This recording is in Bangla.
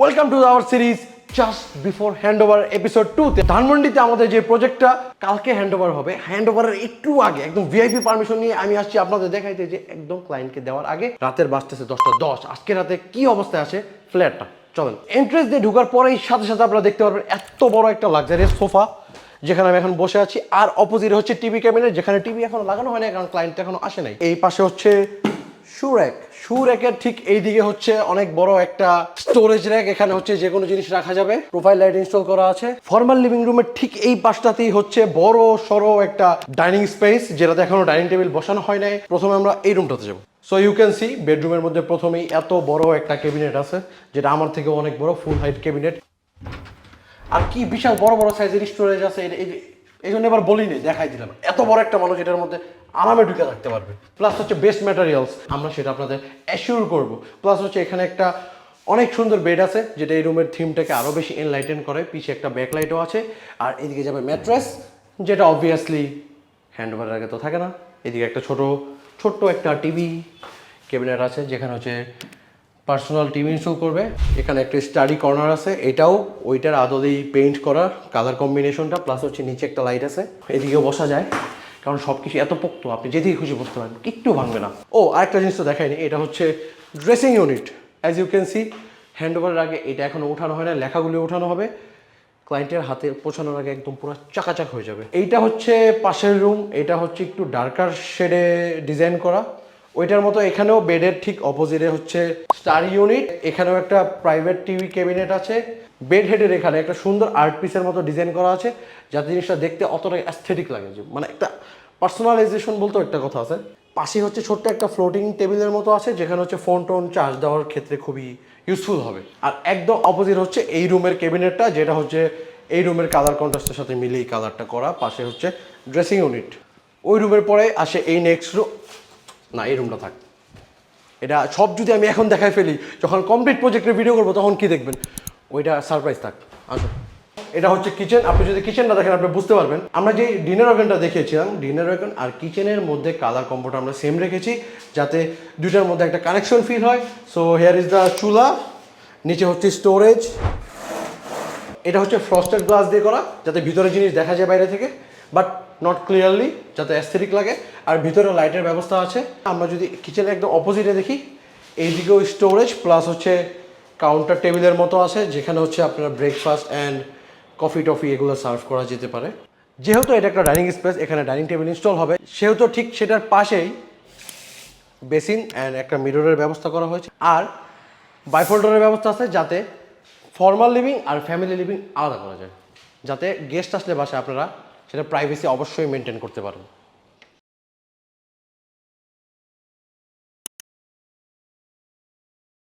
Welcome to our series just before hand over episode টুতে ধানমন্ডিতে আমাদের যে প্রজেক্টটা কালকে হ্যান্ড ওভার হবে। হ্যান্ড ওভারের একটু আগে, একদম ভিআইপি পারমিশন নিয়ে আমি আসছি আপনাদের দেখাইতে যে একদম ক্লায়েন্টকে দেওয়ার আগে, রাতের বাজতেছে দশটা দশ। আজকে রাতে কি অবস্থায় আছে ফ্ল্যাটটা চলেন এন্ট্রেন্স দিয়ে ঢুকার পরেই সাথে সাথে আপনারা দেখতে পারবেন এত বড় একটা লাক্সারিয়াস সোফা যেখানে আমি এখন বসে আছি। আর অপোজিট হচ্ছে টিভি ক্যাবিনেট যেখানে টিভি এখনও লাগানো হয় না কারণ ক্লায়েন্ট এখনও আসে নাই। এই পাশে হচ্ছে শু র্যাক শু র্যাকের ঠিক এইদিকে হচ্ছে অনেক বড় একটা স্টোরেজ র্যাক এখানে হচ্ছে যে কোনো জিনিস রাখা যাবে। প্রোফাইল লাইট ইনস্টল করা আছে। ফর্মাল লিভিং রুমের ঠিক এই পাশটাতেই হচ্ছে বড় সড়ো একটা ডাইনিং স্পেস যেটাতে এখনও ডাইনিং টেবিল বসানো হয় নাই। প্রথমে আমরা এই রুমটাতে যাব। সো ইউ ক্যান সি বেডরুমের মধ্যে প্রথমেই এত বড় একটা ক্যাবিনেট আছে, যেটা আমার থেকে অনেক বড় ফুল হাইট ক্যাবিনেট আর কি বিশাল বড় বড় সাইজের স্টোরেজ আছে এই- জন্য এবার বলিনি, দেখাই দিলাম। এত বড় একটা মানুষ এটার মধ্যে আরামে ঢুকে থাকতে পারবে। প্লাস হচ্ছে বেস্ট ম্যাটেরিয়ালস আমরা সেটা আপনাদের অ্যাসিওর করব। প্লাস হচ্ছে এখানে একটা অনেক সুন্দর বেড আছে, যেটা এই রুমের থিমটাকে আরও বেশি এনলাইটেন করে। পিছে একটা ব্যাকলাইটও আছে, আর এদিকে যাবে ম্যাট্রেস যেটা অবভিয়াসলি হ্যান্ড ওভারের আগে তো থাকে না। এদিকে একটা ছোট, ছোট্ট একটা টিভি ক্যাবিনেট আছে, যেখানে হচ্ছে পার্সোনাল টিভি ইনস্টল করবে। এখানে একটা স্টাডি কর্নার আছে। এটাও ওইটার আদলেই পেইন্ট করা কালার কম্বিনেশনটা প্লাস হচ্ছে নিচে একটা লাইট আছে। এদিকেও বসা যায়। কারণ সব কিছু এত পোক্ত, আপনি যেদিকে খুশি বসতে পারেন কিচ্ছু ভাঙবে না। ও, আরেকটা জিনিস তো দেখায়নি, এটা হচ্ছে dressing unit as you can see hand ওভারের আগে এটা এখনও ওঠানো হয় না লেখাগুলি ওঠানো হবে। ক্লায়েন্টের হাতে পৌঁছানোর আগে একদম পুরো চাকাচাক হয়ে যাবে। এইটা হচ্ছে পাশের রুম এটা হচ্ছে একটু ডার্কার শেডে ডিজাইন করা। ওইটার মতো এখানেও বেডের ঠিক অপোজিটে হচ্ছে স্টার ইউনিট এখানেও একটা প্রাইভেট টিভি ক্যাবিনেট আছে। বেড হেডের এখানে একটা সুন্দর আর্ট পিসের মতো ডিজাইন করা আছে, যাতে জিনিসটা দেখতে অতটা অ্যাস্থেটিক লাগে। যে মানে একটা পার্সোনালাইজেশন বলতেও একটা কথা আছে। পাশে হচ্ছে ছোট্ট একটা ফ্লোটিং টেবিলের মতো আছে, যেখানে হচ্ছে ফোন টোন চার্জ দেওয়ার ক্ষেত্রে খুবই ইউজফুল হবে। আর একদম অপোজিট হচ্ছে এই রুমের ক্যাবিনেটটা যেটা হচ্ছে এই রুমের কালার কন্ট্রাস্টের সাথে মিলেই কালারটা করা। পাশে হচ্ছে ড্রেসিং ইউনিট ওই রুমের পরে আসে এই নেক্সট রুম না, এই রুমটা থাক। এটা সব যদি আমি এখন দেখাই ফেলি, যখন কমপ্লিট প্রজেক্টের ভিডিও করব, তখন কি দেখবেন? ওইটা সারপ্রাইজ থাক। আসো এটা হচ্ছে কিচেন আপনি যদি কিচেনটা দেখেন, আপনি বুঝতে পারবেন। আমরা যে ডিনার ওভেনটা দেখিয়েছিলাম ডিনার ওভেন আর কিচেনের মধ্যে কালার কম্বোটা আমরা সেম রেখেছি, যাতে দুইটার মধ্যে একটা কানেকশন ফিল হয়। সো হেয়ার ইজ দ্য চুলা, নিচে হচ্ছে স্টোরেজ এটা হচ্ছে ফ্রস্টেড গ্লাস দিয়ে করা, যাতে ভিতরে জিনিস দেখা যায় বাইরে থেকে বাট নট ক্লিয়ারলি যাতে অ্যাস্থেটিক লাগে। আর ভিতরে লাইটের ব্যবস্থা আছে। আমরা যদি কিচেনের একদম অপোজিটে দেখি, এইদিকেও স্টোরেজ প্লাস হচ্ছে কাউন্টার টেবিলের মতো আছে, যেখানে হচ্ছে আপনার ব্রেকফাস্ট অ্যান্ড কফি টফি এগুলো সার্ভ করা যেতে পারে। যেহেতু এটা একটা ডাইনিং স্পেস এখানে ডাইনিং টেবিল ইনস্টল হবে, সেহেতু ঠিক সেটার পাশেই বেসিন অ্যান্ড একটা মিররের ব্যবস্থা করা হয়েছে। আর বাইফোল্ডারের ব্যবস্থা আছে যাতে ফর্মাল লিভিং আর ফ্যামিলি লিভিং আলাদা করা যায়। যাতে গেস্ট আসলে বাসায় আপনারা সেটা প্রাইভেসি অবশ্যই মেনটেন করতে পারেন।